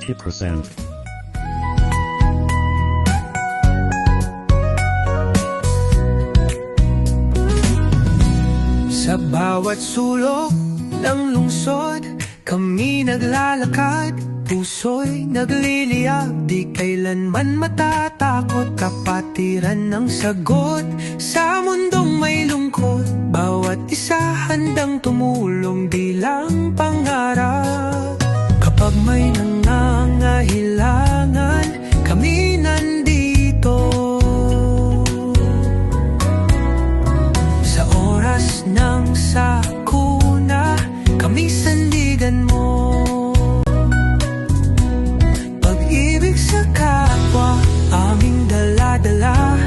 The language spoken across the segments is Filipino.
20%. Sa bawat sulok ng lungsod Kami naglalakad. Puso'y nagliliyab Di kailanman matatakot. Kapatiran ng sagot Sa mundong may lungkot. Bawat isa handang tumulong Di lang pangarap Kapag may nangangailangan Kami nandito. Sa oras ng sakuna Kami sandigan mo. Pag-ibig Aming dala-dala.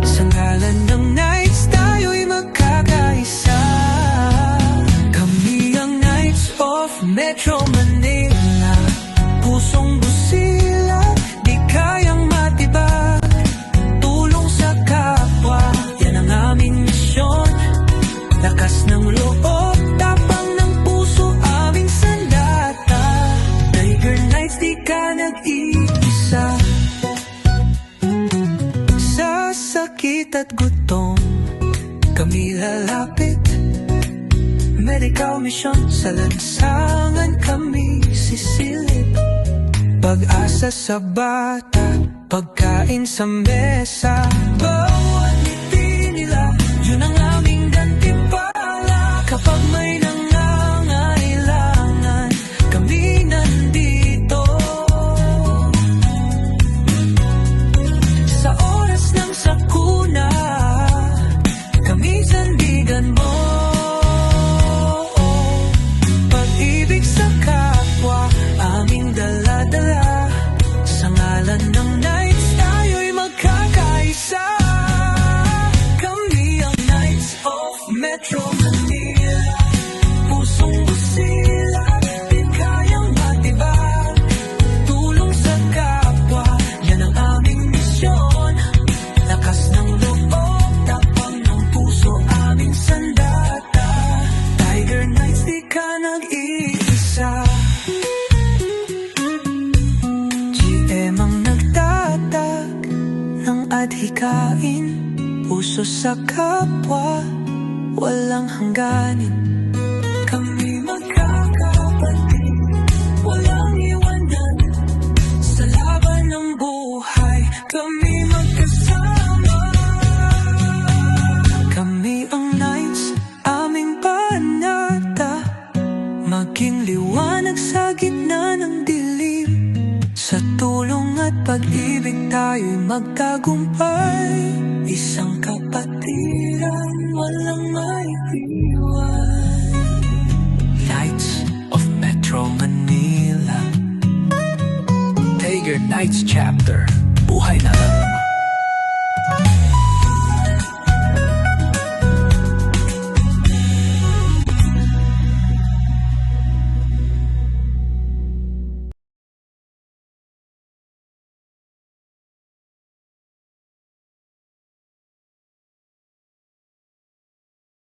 Sa ngalan ng Knights Tayo'y magkakaisa. Kami ang Knights of Metro Medical mission Sa lansangan kami sisilip. Pag-asa sa bata Pagkain sa mesa. Bawat ngiti nila Yun ang aming gantimpala. Kapag may nangangailangan adhikain Puso sa kapwa, walang hangganin. Kami magkakapatid, walang iwanan. Sa laban ng buhay, kami magkasama. Kami ang Knights, aming panata. Maging liwanag pag-ibig tayo'y magtagumpay Isang kapatiran, walang maiiwan Knights of Metro Manila. Tiger Knights Chapter. Buhay na lang